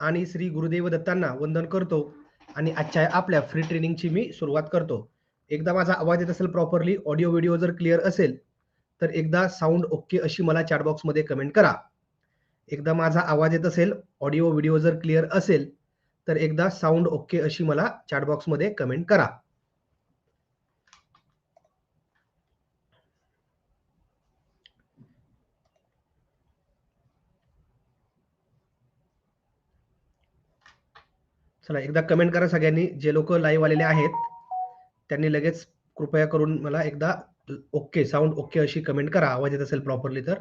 आणि श्री गुरुदेव दत्तांना वंदन करतो आणि आजच्या आपल्या फ्री ट्रेनिंगची मी सुरुवात करतो. एकदा माझा आवाज येत असेल प्रॉपरली ऑडिओ व्हिडिओ जर क्लिअर असेल तर एकदा साऊंड ओके अशी मला चॅटबॉक्समध्ये कमेंट करा. एकदा माझा आवाज येत असेल ऑडिओ व्हिडिओ जर क्लिअर असेल तर एकदा साऊंड ओके अशी मला चॅटबॉक्समध्ये कमेंट करा. चला एकदा कमेंट करा सगळ्यांनी. जे लोक लाईव्ह आलेले आहेत त्यांनी लगेच कृपया करून मला एकदा ओके साऊंड ओके अशी कमेंट करा. आवाज येत असेल प्रॉपरली तर.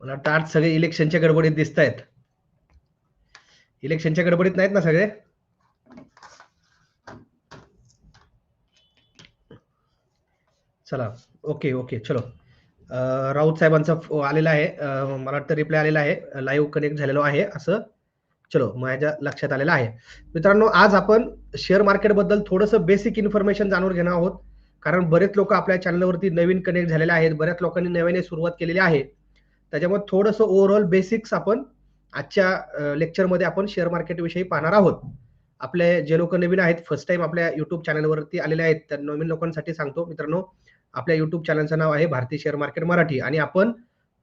मला वाटतं आज सगळे इलेक्शनच्या गडबडीत दिसत आहेत इलेक्शनच्या गडबडीत नाहीत ना सगळे? चला. Okay okay. चलो. राऊत साहेबांचा आलेला आहे. मला वाटतं रिप्लाय आलेला आहे. लाईव्ह कनेक्ट झालेलो आहे असं. चलो माझ्या लक्षात आलेलं आहे. मित्रांनो आज आपण शेअर मार्केटबद्दल थोडंसं बेसिक इन्फॉर्मेशन जाणून घेणार आहोत. कारण बरेच लोक आपल्या चॅनलवरती नवीन कनेक्ट झालेले आहेत. बऱ्याच लोकांनी नव्याने सुरुवात केलेली आहे. त्याच्यामुळे थोडंसं ओव्हरऑल बेसिक्स आपण आजच्या लेक्चरमध्ये आपण शेअर मार्केटविषयी पाहणार आहोत. आपले जे लोक नवीन आहेत फर्स्ट टाइम आपल्या युट्यूब चॅनलवरती आलेले आहेत त्या नवीन लोकांसाठी सांगतो मित्रांनो. आपल्या युट्यूब चॅनलचं नाव आहे भारतीय शेअर मार्केट मराठी. आणि आपण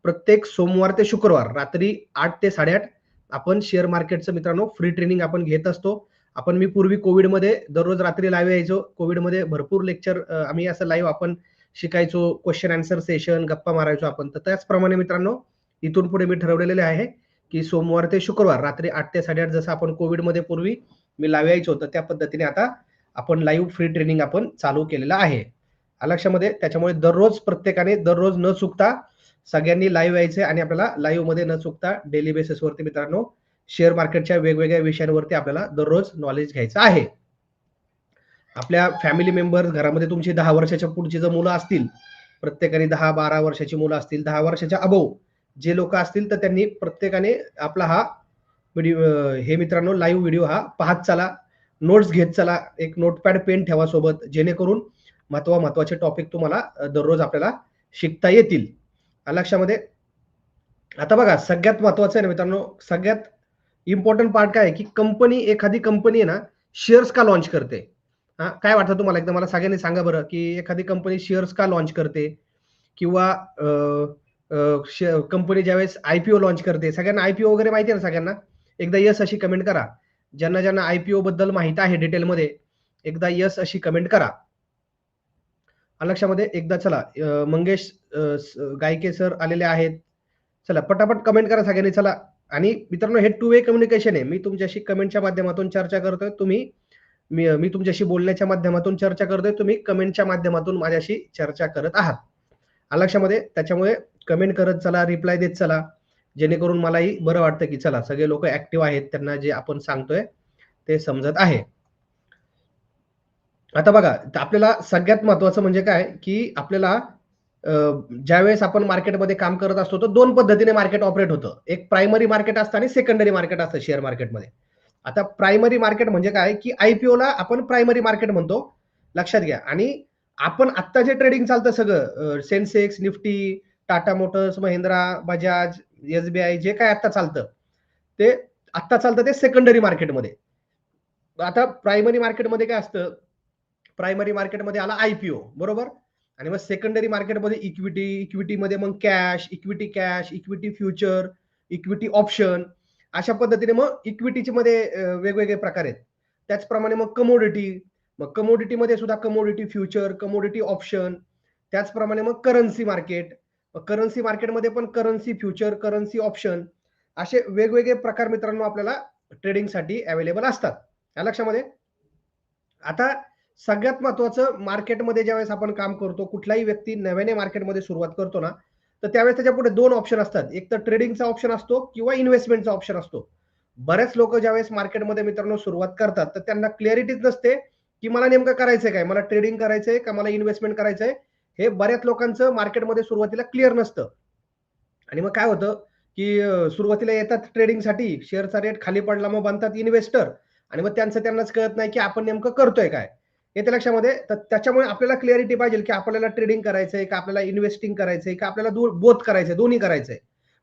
प्रत्येक सोमवार ते शुक्रवार रात्री आठ ते साडेआठ आपण शेअर मार्केटचं मित्रांनो फ्री ट्रेनिंग आपण घेत असतो. आपण मी पूर्वी कोविडमध्ये दररोज रात्री लाईव्ह यायचो. कोविडमध्ये भरपूर लेक्चर आम्ही असं लाईव्ह आपण शिकायचो क्वेश्चन आन्सर सेशन गप्पा मारायचो आपण. तर त्याचप्रमाणे मित्रांनो इथून पुढे मी ठरवलेले आहे की सोमवार ते शुक्रवार रात्री आठ ते साडेआठ जसं आपण कोविडमध्ये पूर्वी मी लाईव्ह यायचो तर त्या पद्धतीने आता आपण लाईव्ह फ्री ट्रेनिंग आपण चालू केलेलं आहे. लक्षामध्ये त्याच्यामुळे दररोज प्रत्येकाने दररोज न चुकता सगळ्यांनी लाईव्ह यायचे आणि आपल्याला लाईव्हमध्ये न चुकता डेली बेसिसवरती मित्रांनो शेअर मार्केटच्या वेगवेगळ्या विषयांवरती आपल्याला दररोज नॉलेज घ्यायचं आहे. आपल्या फॅमिली मेंबर्स घरामध्ये तुमची दहा वर्षाच्या पुढची जर मुलं असतील प्रत्येकाने दहा बारा वर्षाची मुलं असतील दहा वर्षाच्या अबोव जे लोक असतील तर त्यांनी प्रत्येकाने आपला हा व्हिडिओ हे मित्रांनो लाईव्ह व्हिडिओ हा पाहत चला नोट्स घेत चला एक नोटपॅड पेन ठेवा सोबत जेणेकरून महत्वा महत्त्वाचे टॉपिक तुम्हाला दररोज आपल्याला शिकता येतील. लक्षामध्ये? आता बघा सगळ्यात महत्वाचं आहे ना मित्रांनो सगळ्यात इम्पॉर्टंट पार्ट काय आहे की कंपनी एखादी कंपनी आहे ना शेअर्स का लॉन्च करते? हा काय वाटतं तुम्हाला? एकदा मला सगळ्यांनी सांगा बरं की एखादी कंपनी शेअर्स का लॉन्च करते? किंवा कंपनी ज्यावेळेस आयपीओ लॉन्च करते सगळ्यांना आयपीओ वगैरे माहिती आहे ना सगळ्यांना? एकदा यस अशी कमेंट करा. ज्यांना ज्यांना आयपीओ बद्दल माहिती आहे डिटेलमध्ये एकदा यस अशी कमेंट करा. लक्षामध्ये एकदा चला मंगेश स- गायके सर आलेले आहेत. चला पटापट कमेंट करा सगळ्यांनी चला. आणि मित्रांनो हे टू वे कम्युनिकेशन आहे. मी तुमच्याशी कमेंटच्या माध्यमातून चर्चा करतोय. तुम्ही मी मी तुमच्याशी बोलण्याच्या माध्यमातून चर्चा करतोय. तुम्ही कमेंटच्या माध्यमातून माझ्याशी चर्चा करत आहात. अलक्षामध्ये लक्षामध्ये त्याच्यामुळे कमेंट करत चला रिप्लाय देत चला. जेणेकरून मलाही बरं वाटतं की चला सगळे लोक ऍक्टिव्ह आहेत. त्यांना जे आपण सांगतोय ते समजत आहे. आता बघा आपल्याला सगळ्यात महत्वाचं म्हणजे काय की आपल्याला ज्यावेळेस आपण मार्केटमध्ये काम करत असतो तर दोन पद्धतीने मार्केट ऑपरेट होतं. एक प्रायमरी मार्केट असतं आणि सेकंडरी मार्केट असतं शेअर मार्केटमध्ये. आता प्रायमरी मार्केट म्हणजे काय की आयपीओला ला आपण प्रायमरी मार्केट म्हणतो. लक्षात घ्या. आणि आपण आत्ता जे ट्रेडिंग चालतं सगळं Sensex Nifty Tata Motors Mahindra Bajaj SBI जे काय आता चालतं ते आत्ता चालतं ते सेकंडरी मार्केटमध्ये. आता प्रायमरी मार्केटमध्ये काय असतं प्रायमरी मार्केटमध्ये आला आयपीओ बरोबर? आणि मग सेकंडरी मार्केटमध्ये इक्विटी इक्विटीमध्ये मग cash equity cash equity future equity option अशा पद्धतीने मग इक्विटीचे मध्ये वेगवेगळे प्रकार आहेत. त्याचप्रमाणे मग कमोडिटी मग कमोडिटीमध्ये सुद्धा कमोडिटी फ्युचर कमोडिटी ऑप्शन त्याचप्रमाणे मग करन्सी मार्केट करन्सी मार्केटमध्ये पण करन्सी फ्युचर करन्सी ऑप्शन असे वेगवेगळे प्रकार मित्रांनो आपल्याला ट्रेडिंगसाठी अवेलेबल असतात. या लक्षामध्ये? आता सगळ्यात महत्वाचं मार्केटमध्ये ज्यावेळेस आपण काम करतो कुठलाही व्यक्ती नव्याने मार्केटमध्ये सुरुवात करतो ना तर त्यावेळेस त्याच्या पुढे दोन ऑप्शन असतात. एक तर ट्रेडिंगचा ऑप्शन असतो किंवा इन्व्हेस्टमेंटचा ऑप्शन असतो. बरेच लोक ज्यावेळेस मार्केटमध्ये मित्रांनो सुरुवात करतात तर त्यांना क्लिअरिटीच नसते की मला नेमकं करायचंय काय? मला ट्रेडिंग करायचंय का? मला इन्व्हेस्टमेंट करायचंय? हे बऱ्याच लोकांचं मार्केटमध्ये सुरुवातीला क्लिअर नसतं. आणि मग काय होतं की सुरुवातीला येतात ट्रेडिंगसाठी शेअरचा रेट खाली पडला मग बनतात इन्व्हेस्टर आणि मग त्यांचं त्यांनाच कळत नाही की आपण नेमकं करतोय काय? येते लक्षामध्ये तर त्याच्यामुळे आपल्याला क्लिअरिटी पाहिजे की आपल्याला ट्रेडिंग करायचंय का आपल्याला इन्व्हेस्टिंग करायचंय का आपल्याला बोध करायचंय दोन्ही करायचंय.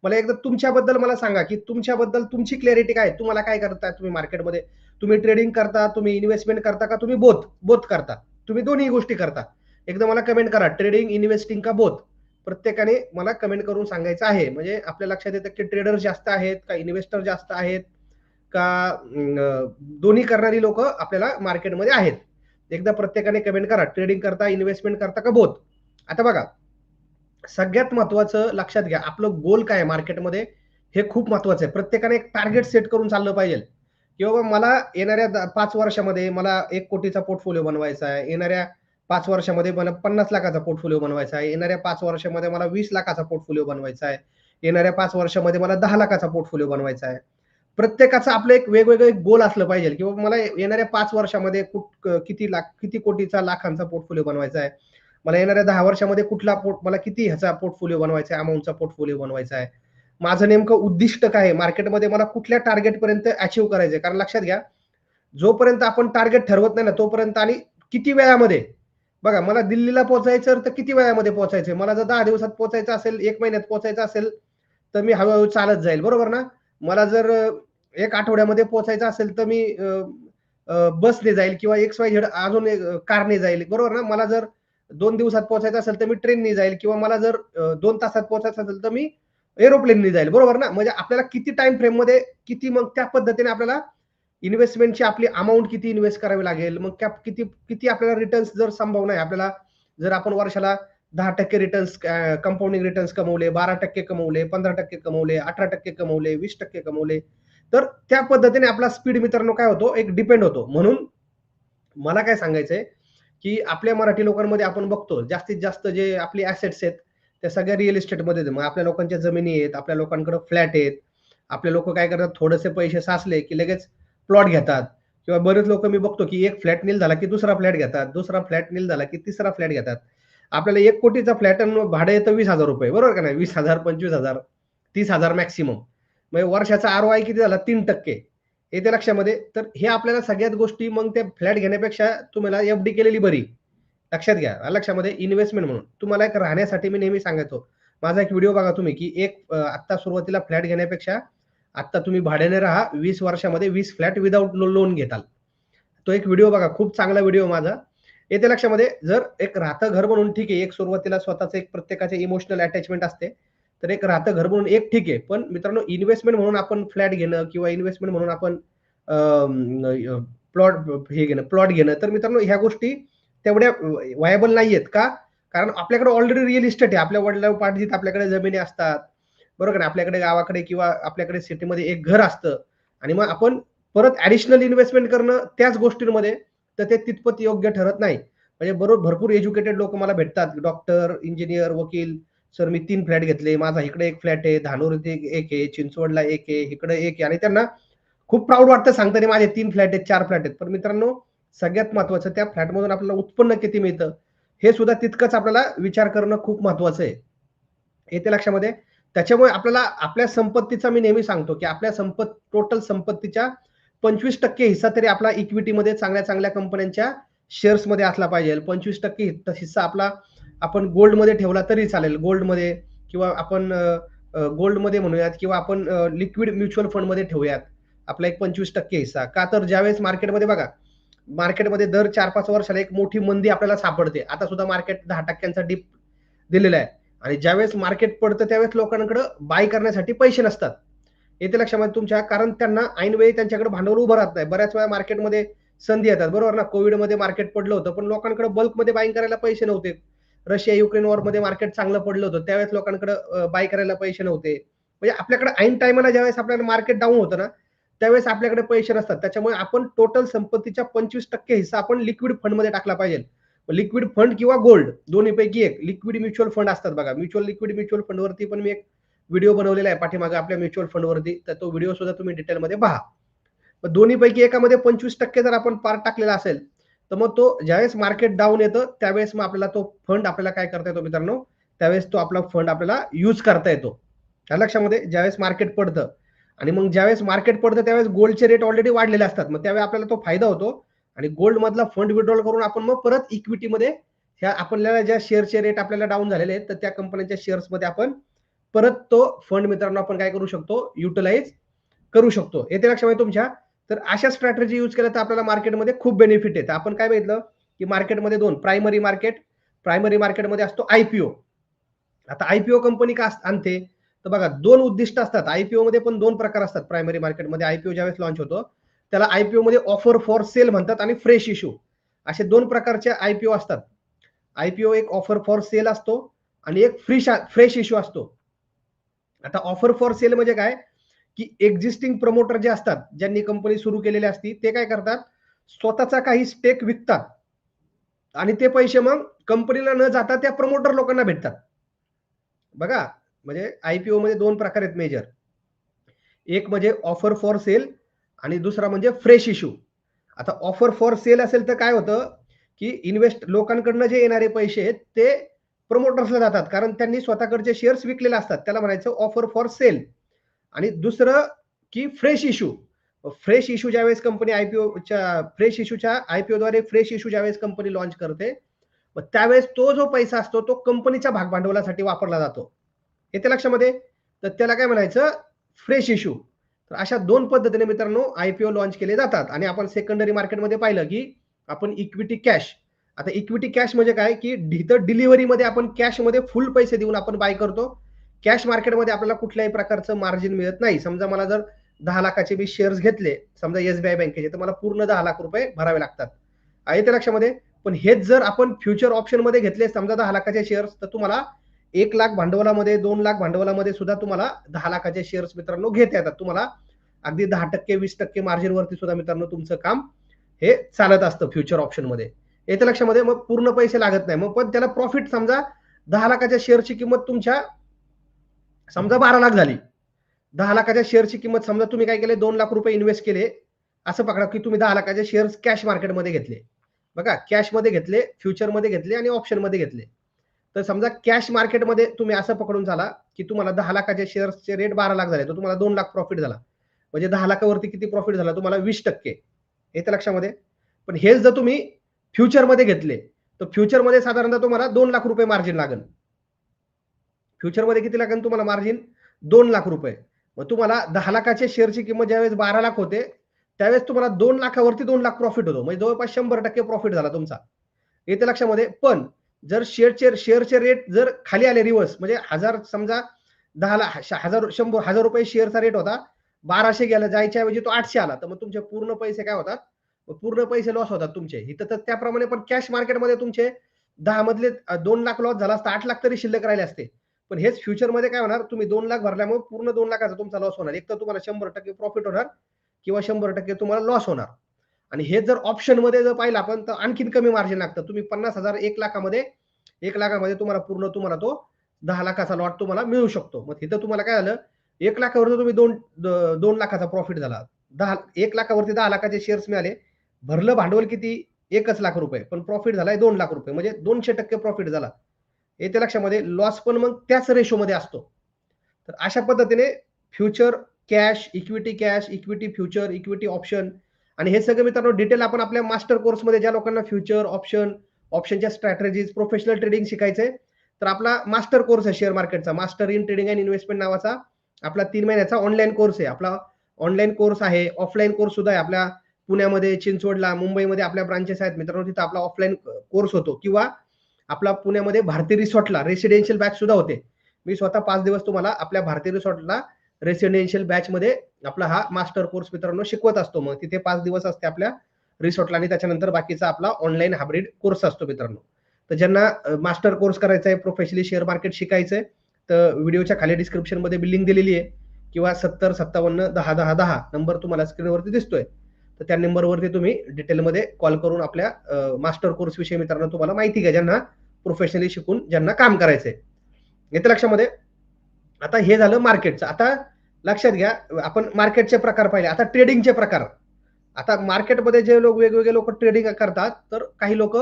मला एकदा तुमच्याबद्दल मला सांगा की तुमच्याबद्दल तुमची क्लॅरिटी काय तुम्हाला काय करता तुम्ही मार्केटमध्ये तुम्ही ट्रेडिंग करता तुम्ही इन्व्हेस्टमेंट करता का तुम्ही बोथ बोथ करता? तुम्ही दोन्ही गोष्टी करता. एकदा मला कमेंट करा ट्रेडिंग इन्व्हेस्टिंग का बोथ प्रत्येकाने मला कमेंट करून सांगायचं आहे. म्हणजे आपल्या लक्षात येतं की ट्रेडर जास्त आहेत का इन्व्हेस्टर जास्त आहेत का दोन्ही करणारी लोक आपल्याला मार्केटमध्ये आहेत. एकदा प्रत्येकाने कमेंट करा. ट्रेडिंग करता इन्व्हेस्टमेंट करता का बोध आता बघा सगळ्यात महत्वाचं लक्षात घ्या. आपलं गोल काय मार्केटमध्ये हे खूप महत्वाचं आहे. प्रत्येकाने एक टार्गेट सेट करून चाललं पाहिजे. की बाबा मला येणाऱ्या पाच वर्षामध्ये मला एक कोटीचा पोर्टफोलिओ बनवायचा आहे. येणाऱ्या पाच वर्षामध्ये मला पन्नास लाखाचा पोर्टफोलिओ बनवायचा आहे. येणाऱ्या पाच वर्षामध्ये मला वीस लाखाचा पोर्टफोलिओ बनवायचा आहे. येणाऱ्या पाच वर्षामध्ये मला दहा लाखाचा पोर्टफोलिओ बनवायचा आहे. प्रत्येकाचं आपलं एक वेगवेगळं एक गोल असलं पाहिजे. किंवा मला येणाऱ्या पाच वर्षामध्ये कुठ किती लाख किती कोटीचा लाखांचा पोर्टफोलिओ बनवायचा आहे. मला येणाऱ्या दहा वर्षामध्ये कुठला पोर्ट मला किती ह्याचा पोर्टफोलिओ बनवायचा आहे अमाऊंटचा पोर्टफोलिओ बनवायचा आहे. माझं नेमकं उद्दिष्ट काय आहे? मार्केटमध्ये मला कुठल्या टार्गेट पर्यंत करायचं करायचंय कारण लक्षात घ्या जोपर्यंत आपण टार्गेट ठरवत नाही ना तोपर्यंत आणि किती वेळामध्ये? बघा मला दिल्लीला पोहोचायचं तर किती वेळामध्ये पोहोचायचं मला जर दहा दिवसात पोहोचायचं असेल एक महिन्यात पोहोचायचं असेल तर मी हळूहळू चालत जाईल. बरोबर ना? मला जर एक आठवड्यामध्ये पोहोचायचं असेल तर मी बसने जाईल किंवा एक्स वाय झेड अजून कारने जाईल. बरोबर ना? मला जर दोन दिवसात पोहोचायचं असेल तर मी ट्रेनने जाईल किंवा मला जर दोन तासात पोहोचायचं असेल तर मी एरोप्लेनने जाईल. बरोबर ना? म्हणजे आपल्याला किती टाइम फ्रेममध्ये किती मग त्या पद्धतीने आपल्याला इन्व्हेस्टमेंटची आपली अमाऊंट किती इन्व्हेस्ट करावी लागेल? मग त्या किती किती आपल्याला रिटर्न्स जर संभव आहे आपल्याला जर आपण वर्षाला दहा टक्के रिटर्न्स कंपाऊंडिंग रिटर्न्स कमवले बारा टक्के कमवले पंधरा टक्के कमवले अठरा टक्के कमवले वीस टक्के कमवले. तर त्या पद्धतीने आपला स्पीड मित्रांनो काय होतो? एक डिपेंड होतो. म्हणून मला काय सांगायचंय की आपल्या मराठी लोकांमध्ये आपण बघतो जास्तीत जास्त जे आपले ऍसेट्स आहेत त्या सगळ्या रिअल इस्टेटमध्ये मग आपल्या लोकांच्या जमिनी आहेत आपल्या लोकांकडे फ्लॅट आहेत. आपले लोक काय करतात? थोडेसे पैसे साचले की लगेच प्लॉट घेतात. किंवा बरेच लोक मी बघतो की एक फ्लॅट नील झाला की दुसरा फ्लॅट घेतात. दुसरा फ्लॅट नील झाला की तिसरा फ्लॅट घेतात. आपल्याला एक कोटीचा फ्लॅट भाडं येतं वीस हजार रुपये बरोबर का नाही? वीस हजार पंचवीस हजार तीस हजार मॅक्सिमम म्हणजे वर्षाचा आर वाय किती झाला? तीन टक्के. येते लक्षामध्ये. तर हे आपल्याला सगळ्यात गोष्टी मग ते फ्लॅट घेण्यापेक्षा तुम्हाला एफ डी केलेली बरी. लक्षात घ्या. लक्षामध्ये इन्व्हेस्टमेंट म्हणून. तुम्हाला एक राहण्यासाठी मी नेहमी सांगतो. माझा एक व्हिडिओ बघा तुम्ही की एक आत्ता सुरुवातीला फ्लॅट घेण्यापेक्षा आत्ता तुम्ही भाड्याने राहा वीस वर्षामध्ये वीस फ्लॅट विदाऊट लोन घेताल. तो एक व्हिडिओ बघा. खूप चांगला व्हिडिओ माझा. येते लक्षामध्ये. जर एक राहतं घर म्हणून ठीक आहे एक सुरुवातीला स्वतःच एक प्रत्येकाचे इमोशनल अटॅचमेंट असते तर एक राहतं घर म्हणून एक ठीक आहे. पण मित्रांनो इन्व्हेस्टमेंट म्हणून आपण फ्लॅट घेणं किंवा इन्व्हेस्टमेंट म्हणून आपण प्लॉट हे घेणं प्लॉट घेणं तर मित्रांनो ह्या गोष्टी तेवढ्या वायबल नाही आहेत का? कारण आपल्याकडे ऑलरेडी रिअल इस्टेट आहे. आपल्या वडिला पाठजीत आपल्याकडे जमिनी असतात. बरोबर ना? आपल्याकडे गावाकडे किंवा आपल्याकडे सिटीमध्ये एक घर असतं. आणि मग आपण परत ऍडिशनल इन्व्हेस्टमेंट करणं त्याच गोष्टींमध्ये तर ते तितपत योग्य ठरत नाही. म्हणजे बरोबर भरपूर एज्युकेटेड लोक मला भेटतात. डॉक्टर इंजिनियर वकील सर मी तीन फ्लॅट घेतले. माझा इकडे एक फ्लॅट आहे धानोर एक आहे चिंचवडला एक आहे इकडे एक आहे. आणि त्यांना खूप प्राऊड वाटतं सांगताना माझे तीन फ्लॅट आहेत चार फ्लॅट आहेत. पण मित्रांनो सगळ्यात महत्वाचं त्या फ्लॅटमधून आपल्याला उत्पन्न किती मिळतं हे सुद्धा तितकंच आपल्याला विचार करणं खूप महत्वाचं आहे. येते लक्षामध्ये? त्याच्यामुळे आपल्याला आपल्या संपत्तीचा मी नेहमी सांगतो की आपल्या संपत टोटल संपत्तीच्या पंचवीस टक्के हिस्सा तरी आपला इक्विटीमध्ये चांगल्या चांगल्या कंपन्यांच्या शेअर्समध्ये असला पाहिजे. पंचवीस टक्के हिस्सा आपला आपण गोल्डमध्ये ठेवला तरी चालेल. गोल्डमध्ये किंवा आपण गोल्डमध्ये म्हणूयात किंवा आपण लिक्विड म्युच्युअल फंडमध्ये ठेवूयात. आपला एक पंचवीस टक्के हिस्सा. का तर ज्यावेळेस मार्केटमध्ये बघा मार्केटमध्ये दर चार पाच वर्षाला एक मोठी मंदी आपल्याला सापडते. आता सुद्धा मार्केट दहा टक्क्यांचा डिप दिलेला आहे. आणि ज्यावेळेस मार्केट पडतं त्यावेळेस लोकांकडे बाय करण्यासाठी पैसे नसतात. येते लक्षामध्ये म्हणजे तुमच्या कारण त्यांना ऐनवेळी त्यांच्याकडे भांडवल उभं राहत नाही. बऱ्याच वेळा मार्केटमध्ये संधी येतात. बरोबर ना? कोविडमध्ये मार्केट पडलं होतं पण लोकांकडे बल्कमध्ये बाईंग करायला पैसे नव्हते. रशिया युक्रेन वॉरमध्ये मार्केट चांगलं पडलं होतं. त्यावेळेस लोकांकडे बाय करायला पैसे नव्हते. म्हणजे आपल्याकडे ऐन टायमाला ज्यावेळेस आपल्याला मार्केट डाऊन होतं ना त्यावेळेस आपल्याकडे पैसे नसतात. त्याच्यामुळे आपण टोटल संपत्तीच्या पंचवीस टक्के हिस्सा आपण लिक्विड फंडमध्ये टाकला पाहिजे. लिक्विड फंड किंवा गोल्ड दोन्हीपैकी एक. लिक्विड म्युच्युअल फंड असतात बघा. म्युच्युअल लिक्विड म्युच्युअल फंडवरती पण मी एक व्हिडिओ बनवलेला आहे पाठीमागे आपल्या म्युच्युअल फंडवरती तर तो व्हिडिओ सुद्धा तुम्ही डिटेलमध्ये पहा. मग दोन्हीपैकी एकामध्ये पंचवीस टक्के जर आपण पार्ट टाकलेला असेल तर मग तो ज्यावेळेस मार्केट डाऊन येतं त्यावेळेस मग आपल्याला तो फंड आपल्याला काय करता येतो मित्रांनो? त्यावेळेस तो आपला फंड आपल्याला यूज करता येतो. त्या लक्षामध्ये ज्यावेळेस मार्केट पडतं आणि मग ज्यावेळेस मार्केट पडतं त्यावेळेस गोल्डचे रेट ऑलरेडी वाढलेले असतात. मग त्यावेळेस आपल्याला तो फायदा होतो आणि गोल्डमधला फंड विड्रॉल करून आपण मग परत इक्विटीमध्ये ह्या आपल्याला ज्या शेअरचे रेट आपल्याला डाऊन झालेले आहेत तर त्या कंपन्यांच्या शेअर्समध्ये आपण परत तो फंड मित्रांनो आपण काय करू शकतो? युटिलाइज करू शकतो. येते लक्षामध्ये तुमच्या? तर अशा स्ट्रॅटेजी यूज केल्या तर आपल्याला मार्केटमध्ये खूप बेनिफिट येतं. आपण काय बघितलं? की मार्केटमध्ये दोन प्रायमरी मार्केट प्रायमरी मार्केटमध्ये असतो आयपीओ आता आयपीओ कंपनी का आणते? तर बघा दोन उद्दिष्ट असतात. आयपीओ मध्ये पण दोन प्रकार असतात प्रायमरी मार्केटमध्ये आयपीओ ज्यावेळेस लॉन्च होतो त्याला आयपीओ मध्ये ऑफर फॉर सेल म्हणतात आणि फ्रेश इश्यू असे दोन प्रकारचे आयपीओ असतात. आयपीओ एक ऑफर फॉर सेल असतो आणि एक फ्री फ्रेश इश्यू असतो. आता ऑफर फॉर सेल म्हणजे काय? की एक्झिस्टिंग प्रमोटर जे असतात ज्यांनी कंपनी सुरू केलेली असती ते काय करतात? स्वतःचा काही स्टेक विकतात. आणि ते पैसे मग कंपनीला न जाता त्या प्रमोटर लोकांना भेटतात. बघा म्हणजे आयपीओ मध्ये दोन प्रकार आहेत मेजर एक म्हणजे ऑफर फॉर सेल आणि दुसरा म्हणजे फ्रेश इश्यू आता ऑफर फॉर सेल असेल तर काय होतं? की इन्व्हेस्ट लोकांकडनं जे येणारे पैसे आहेत ते प्रमोटर्सला जातात. कारण त्यांनी स्वतःकडचे शेअर्स विकलेले असतात. त्याला म्हणायचं ऑफर फॉर सेल आणि दुसरं की फ्रेश इश्यू फ्रेश इश्यू ज्यावेळेस कंपनी आयपीओच्या फ्रेश इश्यूच्या आयपीओद्वारे फ्रेश इश्यू ज्यावेळेस कंपनी लॉन्च करते मग त्यावेळेस तो जो पैसा असतो तो कंपनीच्या भागभांडवलासाठी वापरला जातो. येते लक्षामध्ये तर त्याला काय म्हणायचं? फ्रेश इश्यू तर अशा दोन पद्धतीने मित्रांनो आयपीओ लॉन्च केले जातात. आणि आपण सेकंडरी मार्केटमध्ये पाहिलं की आपण इक्विटी कॅश आता इक्विटी कॅश म्हणजे काय? की इथं डिलिव्हरीमध्ये आपण कॅशमध्ये फुल पैसे देऊन आपण बाय करतो. कॅश मार्केटमध्ये आपल्याला कुठल्याही प्रकारचं मार्जिन मिळत नाही. समजा मला जर दहा लाखाचे मी शेअर्स घेतले समजा एसबीआय बँकेचे तर मला पूर्ण दहा लाख रुपये भरावे लागतात. आहे ते लक्षामध्ये? पण हेच जर आपण फ्युचर ऑप्शनमध्ये घेतले समजा दहा लाखाचे शेअर्स तर तुम्हाला एक लाख भांडवलामध्ये दोन लाख भांडवलामध्ये सुद्धा तुम्हाला दहा लाखाचे शेअर्स मित्रांनो घेता येतात. तुम्हाला अगदी दहा टक्के वीस टक्के मार्जिन वरती सुद्धा मित्रांनो तुमचं काम हे चालत असतं फ्युचर ऑप्शन मध्ये येते लक्षामध्ये मग पूर्ण पैसे लागत नाही. मग पण त्याला प्रॉफिट समजा दहा लाखाच्या शेअरची किंमत तुमच्या समजा बारा लाख झाली. दहा लाखाच्या शेअरची किंमत समजा तुम्ही काय केले? दोन लाख रुपये इन्व्हेस्ट केले. असं पकडा की तुम्ही दहा लाखाचे शेअर्स कॅश मार्केटमध्ये घेतले. बघा कॅशमध्ये घेतले फ्युचरमध्ये घेतले आणि ऑप्शनमध्ये घेतले. तर समजा कॅश मार्केटमध्ये तुम्ही असं पकडून झाला की तुम्हाला दहा लाखाच्या शेअर्सचे रेट बारा लाख झाले. तर तुम्हाला दोन लाख प्रॉफिट झाला. म्हणजे दहा लाखावरती किती प्रॉफिट झाला? तुम्हाला वीस टक्के. येते लक्षामध्ये. पण हेच जर तुम्ही फ्युचरमध्ये घेतले तर फ्युचरमध्ये साधारणतः तुम्हाला दोन लाख रुपये मार्जिन लागेल. फ्युचरमध्ये किती लागेल तुम्हाला मार्जिन दोन लाख रुपये. मग तुम्हाला दहा लाखाच्या शेअरची किंमत ज्यावेळेस बारा लाख होते त्यावेळेस तुम्हाला दोन लाखावरती दोन लाख प्रॉफिट होतो. म्हणजे जवळपास शंभर टक्के प्रॉफिट झाला तुमचा. येते लक्षामध्ये. पण जर शेअरचे शेअरचे रेट जर खाली आले रिव्हर्स म्हणजे हजार समजा दहा लाख हजार शंभर हजार रुपये शेअरचा रेट होता बाराशे गेला जायच्या ऐवजी तो आठशे आला तर मग तुमचे पूर्ण पैसे काय होतात? पूर्ण पैसे लॉस होतात तुमचे. इथं तर त्याप्रमाणे पण कॅश मार्केटमध्ये तुमचे दहा मधले दोन लाख लॉस झाला असता आठ लाख तरी शिल्लक राहिले असते. पण हेच फ्युचरमध्ये काय होणार? तुम्ही दोन लाख भरल्यामुळे पूर्ण दोन लाखाचा तुमचा लॉस होणार. एक तर तुम्हाला शंभर टक्के प्रॉफिट होणार किंवा शंभर टक्के तुम्हाला लॉस होणार. आणि हे जर ऑप्शनमध्ये जर पाहिलं आपण तर आणखीन कमी मार्जिन लागतं. तुम्ही पन्नास हजार एक लाखामध्ये एक लाखामध्ये तुम्हाला पूर्ण तुम्हाला तो दहा लाखाचा लॉट तुम्हाला मिळू शकतो. मग तिथं तुम्हाला काय झालं? एक लाखावर तुम्ही दोन दोन लाखाचा प्रॉफिट झाला. दहा एक लाखावरती दहा लाखाचे शेअर्स मिळाले. भरलं भांडवल किती? एकच लाख रुपये. पण प्रॉफिट झालाय दोन लाख रुपये. म्हणजे दोनशे टक्के प्रॉफिट झाला. येते लक्षामध्ये लॉस पण मग त्याच रेशोमध्ये असतो. तर अशा पद्धतीने future cash equity cash equity future equity option आणि हे सगळं मित्रांनो डिटेल आपण आपल्या मास्टर कोर्समध्ये ज्या लोकांना फ्युचर ऑप्शन ऑप्शनच्या स्ट्रॅटेजीज प्रोफेशनल ट्रेडिंग शिकायचंय तर आपला मास्टर कोर्स आहे शेअर मार्केटचा master in trading and investment नावाचा आपला तीन महिन्याचा ऑनलाईन कोर्स आहे. आपला ऑनलाईन कोर्स आहे ऑफलाईन कोर्स सुद्धा आहे. आपल्या पुण्यामध्ये चिंचवडला मुंबईमध्ये आपल्या ब्रांचेस आहेत. मित्रांनो तिथं आपला ऑफलाईन कोर्स होतो. किंवा आपला पुण्यामध्ये भारतीय रिसॉर्टला रेसिडेन्शियल बॅच सुद्धा होते. मी स्वतः पाच दिवस तुम्हाला आपल्या भारतीय रिसॉर्टला रेसिडेन्शियल बॅच मध्ये आपला हा मास्टर कोर्स मित्रांनो शिकवत असतो. मग तिथे पाच दिवस असते आपल्या रिसॉर्टला आणि त्याच्यानंतर बाकीचा आपला ऑनलाईन हायब्रिड कोर्स असतो मित्रांनो. तर ज्यांना मास्टर कोर्स करायचा आहे प्रोफेशनली शेअर मार्केट शिकायचं आहे तर व्हिडिओच्या खाली डिस्क्रिप्शनमध्ये बिलिंग बिल्डिंग दिलेली आहे. किंवा सत्तर सत्तावन्न दहा दहा दहा नंबर तुम्हाला स्क्रीनवरती दिसतोय. तर त्या नंबरवरती तुम्ही डिटेलमध्ये कॉल करून आपल्या मास्टर कोर्स विषयी मित्रांनो तुम्हाला माहिती घ्या ज्यांना प्रोफेशनली शिकून ज्यांना काम करायचंय. येते लक्षामध्ये? आता हे झालं मार्केटचं आता लक्षात घ्या आपण मार्केटचे प्रकार पाहिले. आता ट्रेडिंगचे प्रकार. आता मार्केटमध्ये जे लोक वेगवेगळे लोक ट्रेडिंग करतात तर काही लोक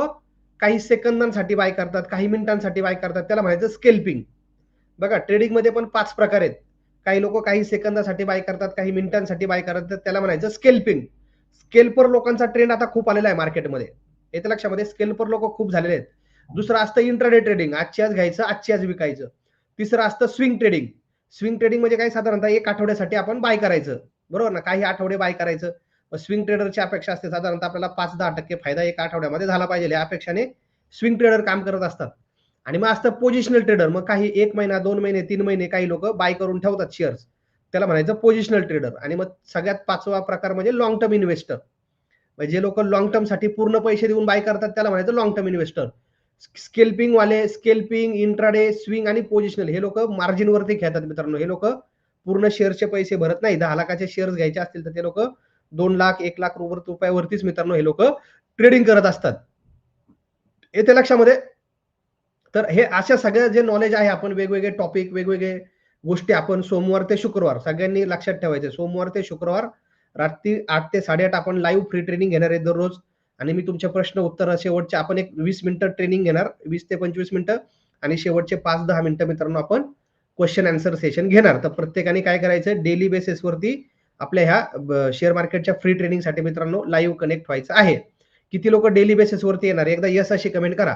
काही सेकंदांसाठी बाय करतात काही मिनिटांसाठी बाय करतात. त्याला म्हणायचं स्केल्पिंग बघा ट्रेडिंगमध्ये पण पाच प्रकार आहेत. काही लोक काही सेकंदासाठी बाय करतात काही मिनिटांसाठी बाय करतात त्याला म्हणायचं स्केल्पिंग स्केलपर लोकांचा ट्रेंड आता खूप आलेला आहे मार्केटमध्ये. येते लक्षामध्ये स्केलपर लोक खूप झालेले आहेत. दुसरं असतं इंटरडे ट्रेडिंग आजची आज घ्यायचं आजची आज विकायचं. तिसरं असतं स्विंग ट्रेडिंग स्विंग ट्रेडिंग म्हणजे काय? साधारणतः एक आठवड्यासाठी आपण बाय करायचं. बरोबर ना? काही आठवडे बाय करायचं. स्विंग ट्रेडरची अपेक्षा असते. साधारणतः आपल्याला पाच दहा टक्के फायदा एक आठवड्यामध्ये झाला पाहिजे. या अपेक्षाने स्विंग ट्रेडर काम करत असतात. आणि मग असतं पोझिशनल ट्रेडर मग काही एक महिना दोन महिने तीन महिने काही लोक बाय करून ठेवतात शेअर्स त्याला म्हणायचं पोझिशनल ट्रेडर आणि मग सगळ्यात पाचवा प्रकार म्हणजे लॉंग टर्म इन्व्हेस्टर म्हणजे जे लोक लॉंग टर्मसाठी पूर्ण पैसे देऊन बाय करतात त्याला म्हणायचं लॉंग टर्म इन्व्हेस्टर स्केल्पिंग वाले स्केल्पिंग इंट्राडे स्विंग आणि पोझिशनल हे लोक मार्जिनवरती खेळतात मित्रांनो. हे लोक पूर्ण शेअर्सचे पैसे भरत नाही. दहा लाखाचे शेअर्स घ्यायचे असतील तर ते लोक दोन लाख एक लाख रुपयावरतीच मित्रांनो हे लोक ट्रेडिंग करत असतात. येते लक्षामध्ये? तर हे अशा सगळ्या जे नॉलेज आहे आपण वेगवेगळे टॉपिक वेगवेगळे गोष्टी आपण सोमवार ते शुक्रवार सगळ्यांनी लक्षात ठेवायचे. सोमवार ते शुक्रवार रात्री आठ ते साडेआठ आपण लाईव्ह फ्री ट्रेनिंग घेणार आहे दररोज. आणि मी तुमचे प्रश्न उत्तर शेवटचे आपण एक वीस मिनिटं ट्रेनिंग घेणार. वीस ते पंचवीस मिनिटं आणि शेवटचे पाच दहा मिनिटं मित्रांनो आपण क्वेश्चन आन्सर सेशन घेणार. तर प्रत्येकाने काय करायचं? डेली बेसिसवरती आपल्या ह्या शेअर मार्केटच्या फ्री ट्रेनिंगसाठी मित्रांनो लाईव्ह कनेक्ट व्हायचं आहे. किती लोक डेली बेसिसवरती येणार? एकदा यस अशी कमेंट करा.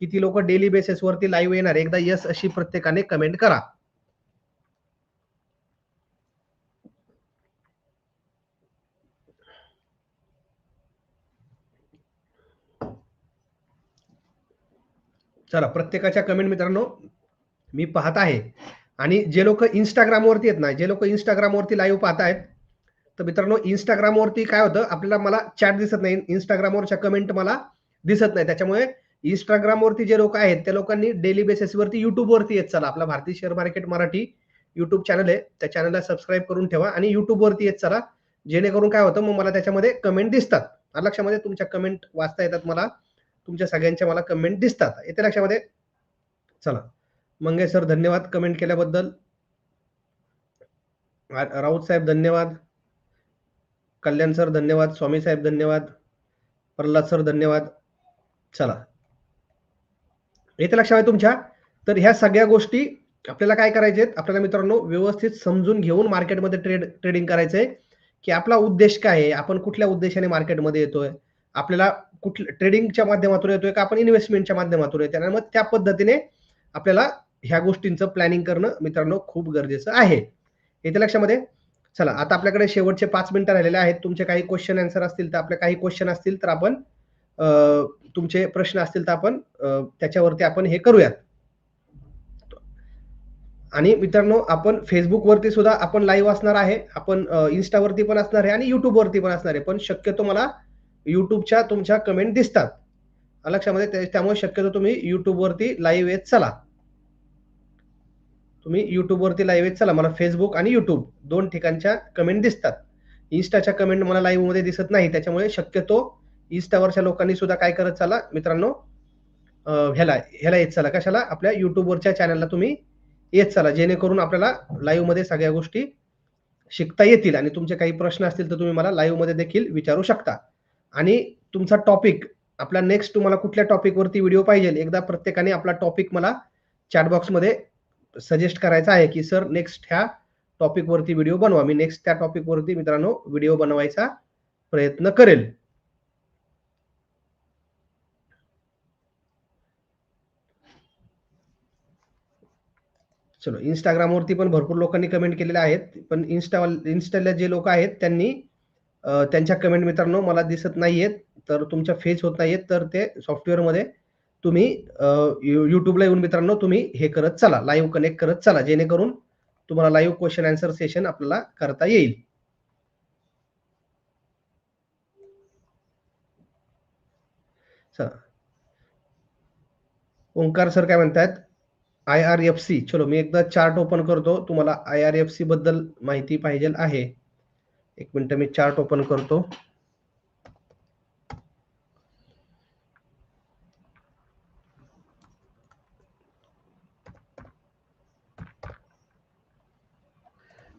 किती लोक डेली बेसिसवरती लाईव्ह येणार? एकदा यस अशी प्रत्येकाने कमेंट करा. चला प्रत्येकाच्या कमेंट मित्रांनो मी पाहत आहे. आणि जे लोक इंस्टाग्रामवरती आहेत ना जे लोक इंस्टाग्रामवरती लाईव्ह पाहत आहेत तर मित्रांनो इंस्टाग्रामवरती काय होतं आपल्याला मला चॅट दिसत नाही. इंस्टाग्रामवरच्या कमेंट मला दिसत नाही. त्याच्यामुळे इंस्टाग्रामवरती जे लोक आहेत त्या लोकांनी डेली बेसिसवरती युट्यूबवरती येत चला. आपला भारतीय share market Marathi YouTube channel आहे त्या चॅनलला सबस्क्राईब करून ठेवा आणि युट्यूबवरती येत चला. जेणेकरून काय होतं मग मला त्याच्यामध्ये कमेंट दिसतात. लक्षामध्ये तुमच्या कमेंट वाचता येतात मला. तुमच्या सगळ्यांच्या मला कमेंट दिसतात. येते लक्षामध्ये? चला. मंगेश सर धन्यवाद कमेंट केल्याबद्दल. राऊत साहेब धन्यवाद. कल्याण सर धन्यवाद. स्वामी साहेब धन्यवाद. प्रल्हाद सर धन्यवाद. चला. येते लक्षामध्ये तुमच्या? तर ह्या सगळ्या गोष्टी आपल्याला काय करायचे आपल्याला मित्रांनो व्यवस्थित समजून घेऊन मार्केटमध्ये ट्रेड ट्रेडिंग करायचंय. की आपला उद्देश काय आहे? आपण कुठल्या उद्देशाने मार्केटमध्ये येतोय? आपल्याला कुठल्या ट्रेडिंगच्या माध्यमातून येतोय का आपण इन्व्हेस्टमेंटच्या माध्यमातून येतोय? मग त्या पद्धतीने आपल्याला ह्या गोष्टींचं प्लॅनिंग करणं मित्रांनो खूप गरजेचं आहे. येते लक्षामध्ये? चला आता आपल्याकडे शेवटचे पाच मिनिटं राहिलेले आहेत. तुमचे काही क्वेश्चन आन्सर असतील तर आपले काही क्वेश्चन असतील तर आपण तुमचे प्रश्न असतील तर आपण त्याच्यावरती आपण हे करूयात. आणि मित्रांनो आपण फेसबुकवरती सुद्धा आपण लाईव्ह असणार आहे. आपण इन्स्टावरती पण असणार आहे आणि युट्यूबवरती पण असणार आहे. पण शक्यतो मला युट्यूबच्या तुमच्या कमेंट दिसतात. लक्षामध्ये त्यामुळे शक्यतो तुम्ही युट्यूबवरती लाईव्ह येत चला. तुम्ही युट्यूबवरती लाईव्ह येत चला. मला फेसबुक आणि युट्यूब दोन ठिकाणच्या कमेंट दिसतात. इन्स्टाच्या कमेंट मला लाईव्हमध्ये दिसत नाही. त्याच्यामुळे शक्यतो इन्स्टावरच्या लोकांनी सुद्धा काय करत चला? मित्रांनो ह्याला ह्याला येत चला. कशाला? आपल्या युट्यूबवरच्या चॅनलला तुम्ही येत चला. जेणेकरून आपल्याला लाईव्हमध्ये सगळ्या गोष्टी शिकता येतील आणि तुमचे काही प्रश्न असतील तर तुम्ही मला लाईव्हमध्ये देखील विचारू शकता. आणि तुमचा टॉपिक आपला नेक्स्ट तुम्हाला कुठल्या टॉपिकवरती व्हिडिओ पाहिजे एकदा प्रत्येकाने आपला टॉपिक मला चॅटबॉक्समध्ये सजेस्ट करायचा आहे की सर नेक्स्ट ह्या टॉपिकवरती व्हिडिओ बनवा. मी नेक्स्ट त्या टॉपिकवरती मित्रांनो व्हिडिओ बनवायचा प्रयत्न करेल. चलो इंस्टाग्रामवरती पण भरपूर लोकांनी कमेंट केलेले आहेत पण इन्स्टा इन्स्टाला जे लोक आहेत त्यांनी त्यांच्या कमेंट मित्रांनो मला दिसत नाहीयेत तर तुमच्या फेस होत नाहीयेत तर ते सॉफ्टवेअरमध्ये तुम्ही युट्यूबला येऊन मित्रांनो तुम्ही हे करत चला लाईव्ह कनेक्ट करत चला जेणेकरून तुम्हाला लाईव्ह क्वेश्चन आन्सर सेशन आपल्याला करता येईल. ओंकार सर काय म्हणतात आय आर एफ सी चलो मी एकदा चार्ट ओपन करतो. तुम्हाला आय आर एफ सी बद्दल माहिती पाहिजे आहे. एक मिनिट मी चार्ट ओपन करतो.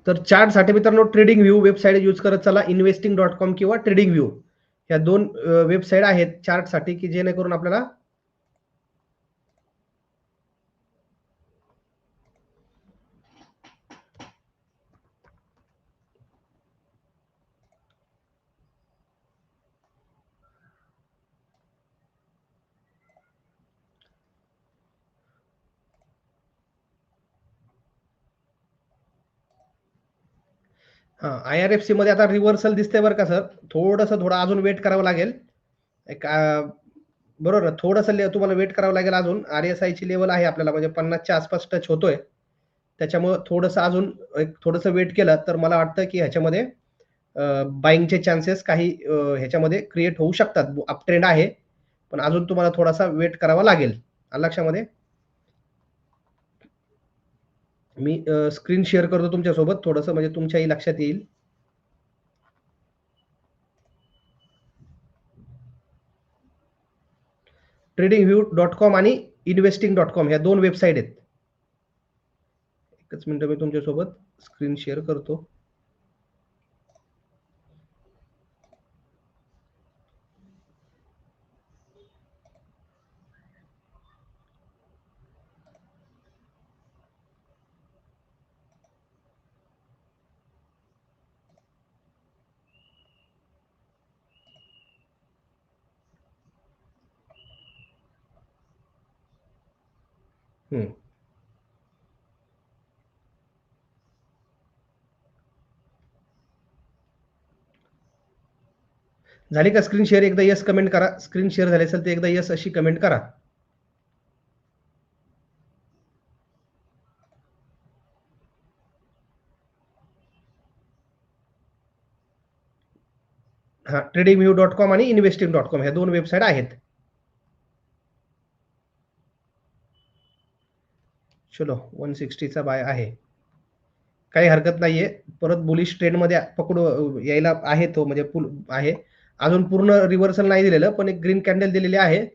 तर चार्टसाठी मित्रांनो ट्रेडिंग व्ह्यू वेबसाईट यूज करत चला. इन्व्हेस्टिंग डॉट कॉम किंवा ट्रेडिंग व्ह्यू ह्या दोन वेबसाईट आहेत चार्टसाठी की जेणेकरून आपल्याला हां, आय-आर-एफ-सी मध्ये आता रिव्हर्सल दिसते बरं का सर. थोडंसं थोडं अजून वेट करावं लागेल. एक बरोबर ना, थोडंसं तुम्हाला वेट करावं लागेल अजून. आर-एस-आयची लेवल आहे आपल्याला म्हणजे 50च्या आसपास टच होतोय. त्याच्यामुळं थोडंसं अजून एक थोडंसं वेट केलं तर मला वाटतं की ह्याच्यामध्ये बाईंगचे चान्सेस काही ह्याच्यामध्ये क्रिएट होऊ शकतात. अप ट्रेंड आहे. पण अजून तुम्हाला थोडासा वेट करावा लागेल. लक्षामध्ये? मी स्क्रीन शेअर करतो तुमच्यासोबत थोडंसं म्हणजे तुमच्याही लक्षात येईल. ट्रेडिंग व्यू डॉट कॉम आणि इन्वेस्टिंग डॉट कॉम ह्या दोन वेबसाईट आहेत. एकच मिनिटं मी तुमच्यासोबत स्क्रीन शेअर करतो. हं. झाली का स्क्रीन शेअर? एकदा येस कमेंट करा. स्क्रीन शेअर झाली असेल तर एकदा येस अशी कमेंट करा. हा ट्रेडिंग यू डॉट कॉम आणि इन्व्हेस्टिंग डॉट कॉम ह्या दोन वेबसाईट आहेत. चलो 160 सिक्स्टीचा बाय आहे. काही हरकत नाहीये. परत बुलिश ट्रेंडमध्ये पकडू यायला आहे तो म्हणजे पुल आहे. अजून पूर्ण रिव्हर्सल नाही दिलेलं, पण एक ग्रीन कॅन्डल दिलेली आहे.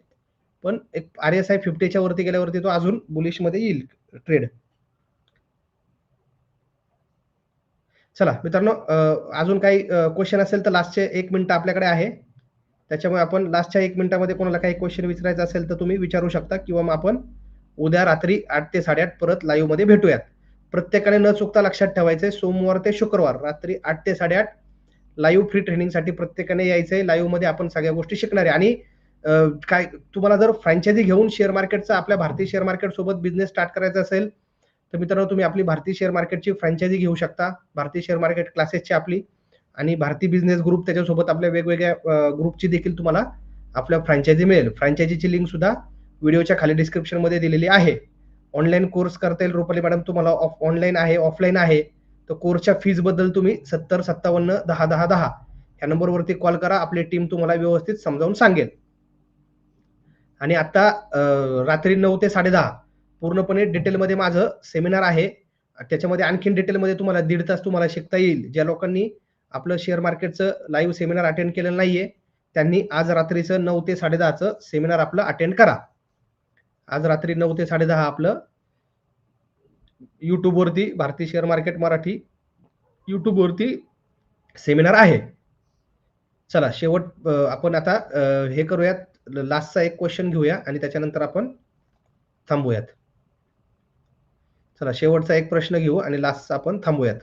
पण एक आर-एस-आय फिफ्टीच्या वरती गेल्यावरती तो अजून बुलिशमध्ये येईल ट्रेड. चला मित्रांनो अजून काही क्वेश्चन असेल तर लास्टचे एक मिनिट आपल्याकडे आहे. त्याच्यामुळे आपण लास्टच्या एक मिनिटामध्ये कोणाला काही क्वेश्चन विचारायचा असेल तर तुम्ही विचारू शकता किंवा मग आपण उद्या रात्री आठ ते 8:30 परत लाईव्हमध्ये भेटूयात. प्रत्येकाने न चुकता लक्षात ठेवायचे सोमवार ते शुक्रवार रात्री आठ ते 8:30 लाईव्ह फ्री ट्रेनिंगसाठी प्रत्येकाने यायचं आहे लाईव्हमध्ये आपण सगळ्या गोष्टी शिकणार आहे आणि काय तुम्हाला जर फ्रँचायझी घेऊन शेअर मार्केटचा आपल्या भारतीय शेअर मार्केट सोबत बिझनेस स्टार्ट करायचा असेल, तर मित्रांनो तुम्ही आपली भारतीय शेअर मार्केटची फ्रँचायझी घेऊ शकता. भारतीय शेअर मार्केट क्लासेसची आपली आणि भारतीय बिझनेस ग्रुप त्याच्यासोबत आपल्या वेगवेगळ्या ग्रुपची देखील तुम्हाला आपल्या फ्रँचायझी मिळेल. फ्रँचायझीची लिंक सुद्धा व्हिडिओच्या खाली डिस्क्रिप्शनमध्ये दिलेली आहे. ऑनलाईन कोर्स करता येईल रुपाली मॅडम तुम्हाला ऑफ ऑनलाईन आहे, ऑफलाईन आहे. तर कोर्सच्या फीजबद्दल तुम्ही 70 57 10 10 10 ह्या नंबरवरती कॉल करा. आपली टीम तुम्हाला व्यवस्थित समजावून सांगेल. आणि आता रात्री नऊ ते साडेदहा पूर्णपणे डिटेलमध्ये माझं सेमिनार आहे. त्याच्यामध्ये आणखीन डिटेलमध्ये तुम्हाला दीड तास तुम्हाला शिकता येईल. ज्या लोकांनी आपलं शेअर मार्केटचं लाईव्ह सेमिनार अटेंड केलेलं नाहीये, त्यांनी आज रात्रीचं नऊ ते 10:30चं सेमिनार आपलं अटेंड करा. आज रात्री नऊ ते साडेदहा आपलं यूट्यूबवरती भारतीय शेअर मार्केट मराठी यूट्यूबवरती सेमिनार आहे. चला शेवट आपण आता हे करूयात लास्टचा एक क्वेश्चन घेऊया आणि त्याच्यानंतर आपण थांबूयात. चला शेवटचा एक प्रश्न घेऊ आणि लास्टचा आपण थांबूयात.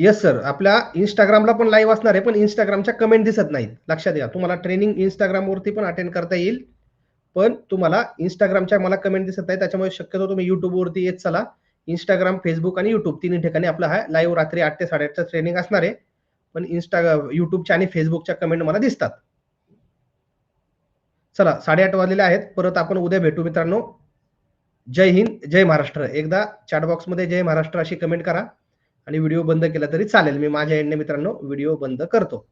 Yes sir. आपल्या इंस्टाग्रामला पण लाईव्ह असणार आहे, पण इंस्टाग्रामच्या कमेंट दिसत नाहीत. लक्षात घ्या. तुम्हाला ट्रेनिंग इंस्टाग्रामवरती पण अटेंड करता येईल. पण तुम्हाला इंस्टाग्रामच्या मला कमेंट दिसत नाही. त्याच्यामुळे शक्यतो तुम्ही युट्यूबवरती येत चला. इंस्टाग्राम फेसबुक आणि युट्यूब तिन्ही ठिकाणी आपला हा लाईव्ह रात्री आठ ते 8:30चं ट्रेनिंग असणार आहे. पण Insta युट्यूबच्या आणि फेसबुकच्या कमेंट मला दिसतात. चला 8:30 वाजलेले आहेत. परत आपण उद्या भेटू मित्रांनो. जय हिंद, जय महाराष्ट्र. एकदा चॅट बॉक्समध्ये जय महाराष्ट्र अशी कमेंट करा आणि व्हिडिओ बंद केला तरी चालेल. मी माझ्या एंडने मित्रांनो व्हिडिओ बंद करतो.